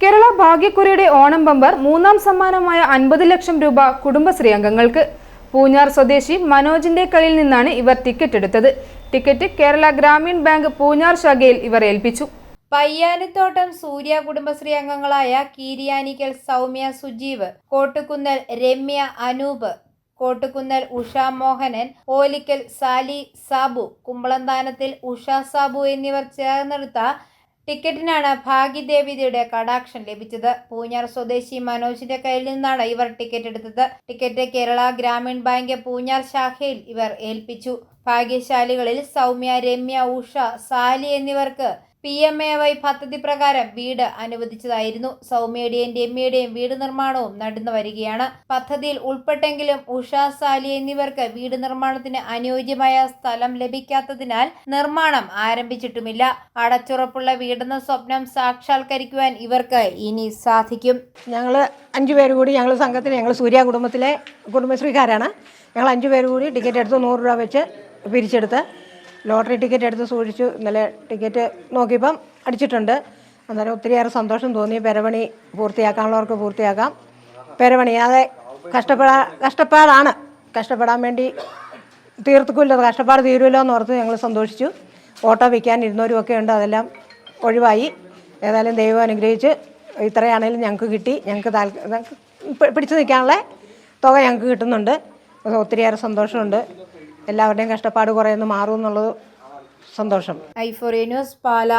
Kerala ഭാഗ്യക്കുറിയുടെ Onam bumper മൂന്നാം സമ്മാനമായ അൻപത് ലക്ഷം രൂപ കുടുംബശ്രീ അംഗങ്ങൾക്ക് പൂഞ്ഞാർ സ്വദേശി മനോജിന്റെ കളിയിൽ നിന്നാണ് ഇവർ ടിക്കറ്റ് എടുത്തത്. ടിക്കറ്റ് കേരള ഗ്രാമീൺ ബാങ്ക് പൂഞ്ഞാർ ശാഖയിൽ ഇവർ ഏൽപ്പിച്ചു. പയ്യാനത്തോട്ടം സൂര്യ കുടുംബശ്രീ അംഗങ്ങളായ കീരിയാനിക്കൽ സൗമ്യ സുജീവ് കോട്ടുകുന്നൽ രമ്യ അനൂപ് കോട്ടുകുന്നൽ ഉഷ മോഹനൻ ഓലിക്കൽ സാലി സാബു കുമ്പളന്താനത്തിൽ ഉഷ സാബു എന്നിവർ ചേർന്നെടുത്ത ടിക്കറ്റിനാണ് ഭാഗ്യദേവിതയുടെ കടാക്ഷൻ ലഭിച്ചത്. പൂഞ്ഞാർ സ്വദേശി മനോജിന്റെ കയ്യിൽ നിന്നാണ് ഇവർ ടിക്കറ്റ് എടുത്തത്. ടിക്കറ്റ് കേരള ഗ്രാമീൺ ബാങ്ക് പൂഞ്ഞാർ ശാഖയിൽ ഇവർ ഏൽപ്പിച്ചു. ഭാഗ്യശാലികളിൽ സൗമ്യ രമ്യ ഉഷ സാലി എന്നിവർക്ക് പി എം എ വൈ പദ്ധതി പ്രകാരം വീട് അനുവദിച്ചതായിരുന്നു. സൗമ്യയുടെയും രമ്യയുടെയും വീട് നിർമ്മാണവും നടന്നു വരികയാണ്. പദ്ധതിയിൽ ഉൾപ്പെട്ടെങ്കിലും ഉഷ സാലി എന്നിവർക്ക് വീട് നിർമ്മാണത്തിന് അനുയോജ്യമായ സ്ഥലം ലഭിക്കാത്തതിനാൽ നിർമ്മാണം ആരംഭിച്ചിട്ടുമില്ല. അടച്ചുറപ്പുള്ള വീടെന്ന സ്വപ്നം സാക്ഷാത്കരിക്കുവാൻ ഇവർക്ക് ഇനി സാധിക്കും. ഞങ്ങൾ അഞ്ച് പേര് കൂടി ഞങ്ങൾ സംഘത്തിൽ ഞങ്ങൾ സൂര്യ കുടുംബത്തിലെ കുടുംബശ്രീക്കാരാണ്. ഞങ്ങൾ അഞ്ച് പേര് കൂടി ടിക്കറ്റ് എടുത്ത് നൂറ് രൂപ വെച്ച് പിരിച്ചെടുത്ത് ലോട്ടറി ടിക്കറ്റ് എടുത്ത് സൂക്ഷിച്ചു. ഇന്നലെ ടിക്കറ്റ് നോക്കിയപ്പം അടിച്ചിട്ടുണ്ട്. അന്നേരം ഒത്തിരിയേറെ സന്തോഷം തോന്നി. പെരവണി പൂർത്തിയാക്കാനുള്ളവർക്ക് പൂർത്തിയാക്കാം. പെരവണി അതെ കഷ്ടപ്പെടാ കഷ്ടപ്പാടാണ്. കഷ്ടപ്പെടാൻ വേണ്ടി തീർത്തുമില്ല കഷ്ടപ്പാട് തീരുമല്ലോ എന്ന് ഓർത്ത് ഞങ്ങൾ സന്തോഷിച്ചു. ഓട്ടോ വിൽക്കാൻ ഇരുന്നവരും ഒക്കെ ഉണ്ട്. അതെല്ലാം ഒഴിവായി. ഏതായാലും ദൈവം അനുഗ്രഹിച്ച് ഇത്രയാണേലും ഞങ്ങൾക്ക് കിട്ടി. ഞങ്ങൾക്ക് താൽ പിടിച്ചു നിൽക്കാനുള്ള തുക ഞങ്ങൾക്ക് കിട്ടുന്നുണ്ട്. ഒത്തിരിയേറെ സന്തോഷമുണ്ട്. എല്ലാവരുടെയും കഷ്ടപ്പാട് കുറേ ഒന്ന് മാറും എന്നുള്ളത് സന്തോഷം. ഐഫോറിയ ന്യൂസ് പാല.